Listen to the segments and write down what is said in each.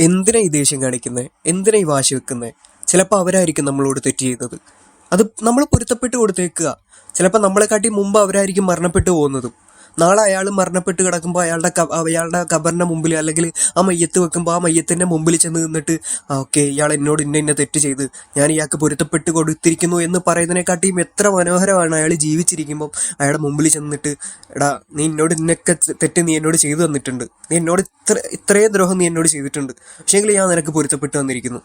എന്തിനാ ഈ ദേഷ്യം കാണിക്കുന്നത് എന്തിനാ ഈ വാശി വെക്കുന്നത് ചിലപ്പോൾ അവരായിരിക്കും നമ്മളോട് തെറ്റ് ചെയ്തത്. അത് നമ്മൾ പൊരുത്തപ്പെട്ട് കൊടുത്തേക്കുക. ചിലപ്പോൾ നമ്മളെക്കാട്ടി മുമ്പ് അവരായിരിക്കും മരണപ്പെട്ടു പോകുന്നതും. നാളെ അയാൾ മരണപ്പെട്ട് കിടക്കുമ്പോൾ അയാളുടെ അയാളുടെ ഖബറിന്റെ മുമ്പിൽ അല്ലെങ്കിൽ ആ മയ്യത്ത് വെക്കുമ്പോൾ ആ മയ്യത്തിന്റെ മുമ്പിൽ ചെന്ന് നിന്നിട്ട് ഓക്കെ ഇയാൾ എന്നോട് ഇന്ന ഇന്ന തെറ്റ് ചെയ്ത്. ഞാൻ ഇയാൾക്ക് പൊരുത്തപ്പെട്ട് കൊടുത്തിരിക്കുന്നു എന്ന് പറയുന്നതിനെക്കാട്ടിയും എത്ര മനോഹരമാണ് അയാൾ ജീവിച്ചിരിക്കുമ്പോൾ അയാളുടെ മുമ്പിൽ ചെന്നിട്ട് എടാ നീ എന്നോട് ഇന്നൊക്കെ തെറ്റ് നീ എന്നോട് ചെയ്തു തന്നിട്ടുണ്ട്. നീ എന്നോട് ഇത്ര ഇത്രയും ദ്രോഹം നീ എന്നോട് ചെയ്തിട്ടുണ്ട്. പക്ഷേങ്കിൽ ഞാൻ നിനക്ക് പൊരുത്തപ്പെട്ട് തന്നിരിക്കുന്നു.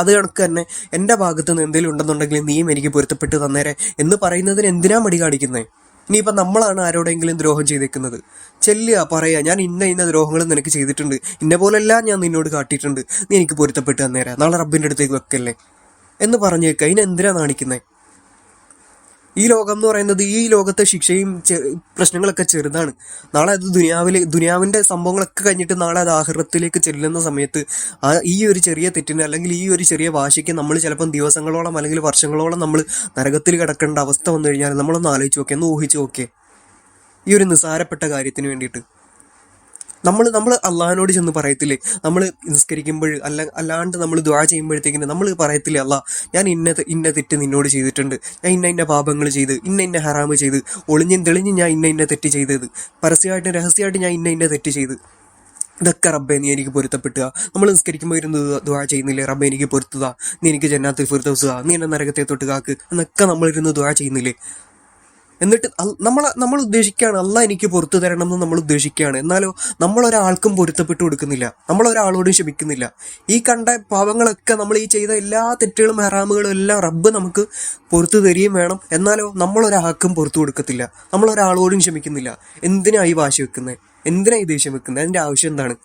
അത് കണക്ക് തന്നെ എന്റെ ഭാഗത്ത് നിന്ന് എന്തെങ്കിലും ഉണ്ടെന്നുണ്ടെങ്കിൽ നീയും എനിക്ക് പൊരുത്തപ്പെട്ട് തന്നേരെ എന്ന് പറയുന്നതിന് എന്തിനാ മടി കാണിക്കുന്നത് ഇനിയിപ്പം നമ്മളാണ് ആരോടെങ്കിലും ദ്രോഹം ചെയ്തേക്കുന്നത്. ചെല്ലുക പറയാ ഞാൻ ഇന്ന ഇന്ന ദ്രോഹങ്ങൾ നിനക്ക് ചെയ്തിട്ടുണ്ട്. ഇന്ന പോലെല്ലാം ഞാൻ നിന്നോട് കാട്ടിയിട്ടുണ്ട്. നീ എനിക്ക് പൊരുത്തപ്പെട്ട് തന്നേരാ. നാളെ റബ്ബിന്റെ അടുത്തേക്ക് വെക്കല്ലേ? എന്ന് പറഞ്ഞേക്ക ഇനി എന്തിനാ കാണിക്കുന്നത് ഈ ലോകം എന്ന് പറയുന്നത് ഈ ലോകത്തെ ശിക്ഷയും പ്രശ്നങ്ങളൊക്കെ ചെറുതാണ്. നാളെ അത് ദുനിയാവിലെ ദുനിയാവിന്റെ സംഭവങ്ങളൊക്കെ കഴിഞ്ഞിട്ട് നാളെ അത് ആഹൃതത്തിലേക്ക് ചെല്ലുന്ന സമയത്ത് ഈ ഒരു ചെറിയ തെറ്റിന് അല്ലെങ്കിൽ ഈ ഒരു ചെറിയ വാശിക്ക് നമ്മൾ ചിലപ്പം ദിവസങ്ങളോളം അല്ലെങ്കിൽ വർഷങ്ങളോളം നമ്മൾ നരകത്തിൽ കിടക്കേണ്ട അവസ്ഥ വന്നു കഴിഞ്ഞാൽ നമ്മളൊന്ന് ആലോചിച്ച് നോക്കെ ഒന്ന് ഊഹിച്ച് നോക്കെ. ഈ ഒരു നിസ്സാരപ്പെട്ട കാര്യത്തിന് വേണ്ടിയിട്ട്. നമ്മൾ നമ്മൾ അള്ളാഹിനോട് ചെന്ന് പറയത്തില്ലേ? നമ്മൾ നിസ്കരിക്കുമ്പോൾ അല്ല അല്ലാണ്ട് നമ്മൾ ദ്വാ ചെയ്യുമ്പോഴത്തേക്കിന് നമ്മൾ പറയത്തില്ലേ അല്ല ഞാൻ ഇന്ന ഇന്ന തെറ്റ് നിന്നോട് ചെയ്തിട്ടുണ്ട്. ഞാൻ ഇന്ന ഇന്ന പാപങ്ങൾ ചെയ്ത് ഇന്ന ഇന്ന ഹറാമ് ചെയ്ത് ഒളിഞ്ഞും തെളിഞ്ഞും ഞാൻ ഇന്ന ഇന്ന തെറ്റ് ചെയ്തത്. പരസ്യമായിട്ടും രഹസ്യമായിട്ട് ഞാൻ ഇന്ന ഇന്ന തെറ്റ് ചെയ്ത്. ഇതൊക്കെ റബ്ബെ നീ എനിക്ക് പൊരുത്തപ്പെട്ടുക. നമ്മൾ നിസ്കരിക്കുമ്പോൾ ഇരുന്ന് ദ്വാ ചെയ്യുന്നില്ലേ? റബ്ബെ എനിക്ക് പൊരുത്തുക. നീ എനിക്ക് ജന്നാത്തിൽ പൊരുത്തുക നീ എന്നെ നരകത്തെ തൊട്ട് കാക്ക്. എന്നൊക്കെ നമ്മൾ ഇരുന്ന് ദ്വാ ചെയ്യുന്നില്ലേ? എന്നിട്ട് നമ്മൾ നമ്മൾ ഉദ്ദേശിക്കുകയാണ് അല്ല എനിക്ക് പുറത്തു തരണം എന്ന് നമ്മൾ ഉദ്ദേശിക്കുകയാണ് എന്നാലോ നമ്മൾ ഒരാൾക്കും പൊരുത്തപ്പെട്ട് കൊടുക്കുന്നില്ല. നമ്മൾ ഒരാളോടും ക്ഷമിക്കുന്നില്ല. ഈ കണ്ട പാവങ്ങളൊക്കെ നമ്മൾ ഈ ചെയ്ത എല്ലാ തെറ്റുകളും ഹറാമുകളും എല്ലാം റബ്ബ് നമുക്ക് പുറത്തു തരികയും വേണം. എന്നാലോ നമ്മൾ ഒരാൾക്കും പുറത്തു കൊടുക്കത്തില്ല. നമ്മൾ ഒരാളോടും ക്ഷമിക്കുന്നില്ല ഈ വാശി വെക്കുന്നത് ഈ ദേഷ്യം വെക്കുന്നത് അതിന്റെ ആവശ്യം എന്താണ്?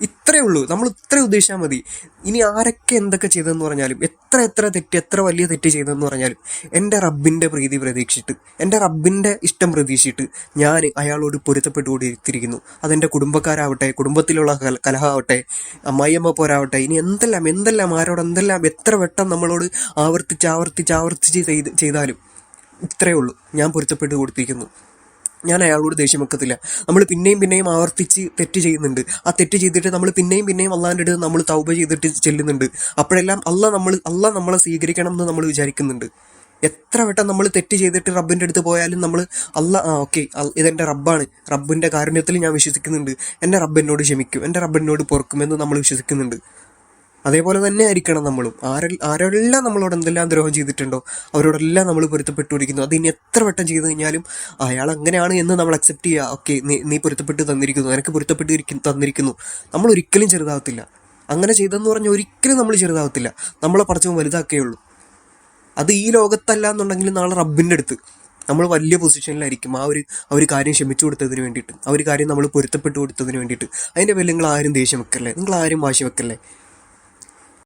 ഇത്രയേ ഉള്ളൂ. നമ്മൾ ഇത്ര ഉദ്ദേശിച്ചാൽ മതി. ഇനി ആരൊക്കെ എന്തൊക്കെ ചെയ്തെന്ന് പറഞ്ഞാലും എത്ര എത്ര തെറ്റ് എത്ര വലിയ തെറ്റ് ചെയ്തെന്ന് പറഞ്ഞാലും എന്റെ റബ്ബിന്റെ പ്രീതി പ്രതീക്ഷിച്ചിട്ട് എന്റെ റബ്ബിന്റെ ഇഷ്ടം പ്രതീക്ഷിച്ചിട്ട് ഞാൻ അയാളോട് പൊരുത്തപ്പെട്ടുകൊണ്ടിരിക്കുന്നു. അതെന്റെ കുടുംബക്കാരാവട്ടെ കുടുംബത്തിലുള്ള കലഹാവട്ടെ അമ്മായിയമ്മ പോരാവട്ടെ ഇനി എന്തെല്ലാം എന്തെല്ലാം ആരോട് എന്തെല്ലാം എത്ര വട്ടം നമ്മളോട് ആവർത്തിച്ച് ആവർത്തിച്ച് ആവർത്തിച്ച് ചെയ്ത് ചെയ്താലും ഇത്രയേ ഉള്ളൂ. ഞാൻ പൊരുത്തപ്പെട്ട് കൊടുത്തിരിക്കുന്നു ഞാൻ അയാളോട് ദേഷ്യം വെക്കത്തില്ല. നമ്മൾ പിന്നെയും പിന്നെയും ആവർത്തിച്ച് തെറ്റ് ചെയ്യുന്നുണ്ട്. ആ തെറ്റ് ചെയ്തിട്ട് നമ്മൾ പിന്നെയും പിന്നെയും അള്ളാന്റെ അടുത്ത് നമ്മൾ തൗബ ചെയ്തിട്ട് ചെല്ലുന്നുണ്ട്. അപ്പോഴെല്ലാം അല്ല നമ്മൾ അല്ല നമ്മളെ സ്വീകരിക്കണം എന്ന് നമ്മൾ വിചാരിക്കുന്നുണ്ട്. എത്ര വട്ടം നമ്മൾ തെറ്റ് ചെയ്തിട്ട് റബ്ബിന്റെ അടുത്ത് പോയാലും നമ്മൾ അല്ല ആ ഓക്കെ ഇതെന്റെ റബ്ബാണ്. റബ്ബിന്റെ കാരുണ്യത്തിൽ ഞാൻ വിശ്വസിക്കുന്നുണ്ട്. എന്റെ റബ്ബ് എന്നോട് ക്ഷമിക്കും. എന്റെ റബ്ബിനോട് എന്നോട് പൊറുക്കുമെന്ന് നമ്മൾ വിശ്വസിക്കുന്നുണ്ട്. അതേപോലെ തന്നെ ആയിരിക്കണം നമ്മളും. ആരെ ആരെല്ലാം നമ്മളോട് എന്തെല്ലാം ദ്രോഹം ചെയ്തിട്ടുണ്ടോ അവരോടെല്ലാം നമ്മൾ പൊരുത്തപ്പെട്ടുകൊണ്ടിരിക്കുന്നു. അത് ഇനി എത്ര വട്ടം ചെയ്തു കഴിഞ്ഞാലും അയാൾ അങ്ങനെയാണ് എന്ന് നമ്മൾ അക്സെപ്റ്റ് ചെയ്യുക. ഓക്കെ നീ നീ പൊരുത്തപ്പെട്ട് തന്നിരിക്കുന്നു നിനക്ക് പൊരുത്തപ്പെട്ട് ഇരിക്കും- തന്നിരിക്കുന്നു. നമ്മൾ ഒരിക്കലും ചെറുതാവത്തില്ല. അങ്ങനെ ചെയ്തെന്ന് പറഞ്ഞാൽ ഒരിക്കലും നമ്മൾ ചെറുതാവത്തില്ല. നമ്മളെ പടച്ചവും വലുതാക്കേ ഉള്ളൂ. അത് ഈ ലോകത്തല്ല എന്നുണ്ടെങ്കിൽ നാളെ റബ്ബിന്റെ അടുത്ത് നമ്മൾ വലിയ പൊസിഷനിലായിരിക്കും ആ ഒരു ആ ഒരു കാര്യം ക്ഷമിച്ചു കൊടുത്തതിന് വേണ്ടിയിട്ട് ആ ഒരു കാര്യം നമ്മൾ പൊരുത്തപ്പെട്ട് കൊടുത്തതിന് വേണ്ടിയിട്ട്. അതിന്റെ പേരിൽ നിങ്ങൾ ആരും ദേഷ്യം വെക്കല്ലേ? നിങ്ങൾ ആരും വാശി വെക്കല്ലേ?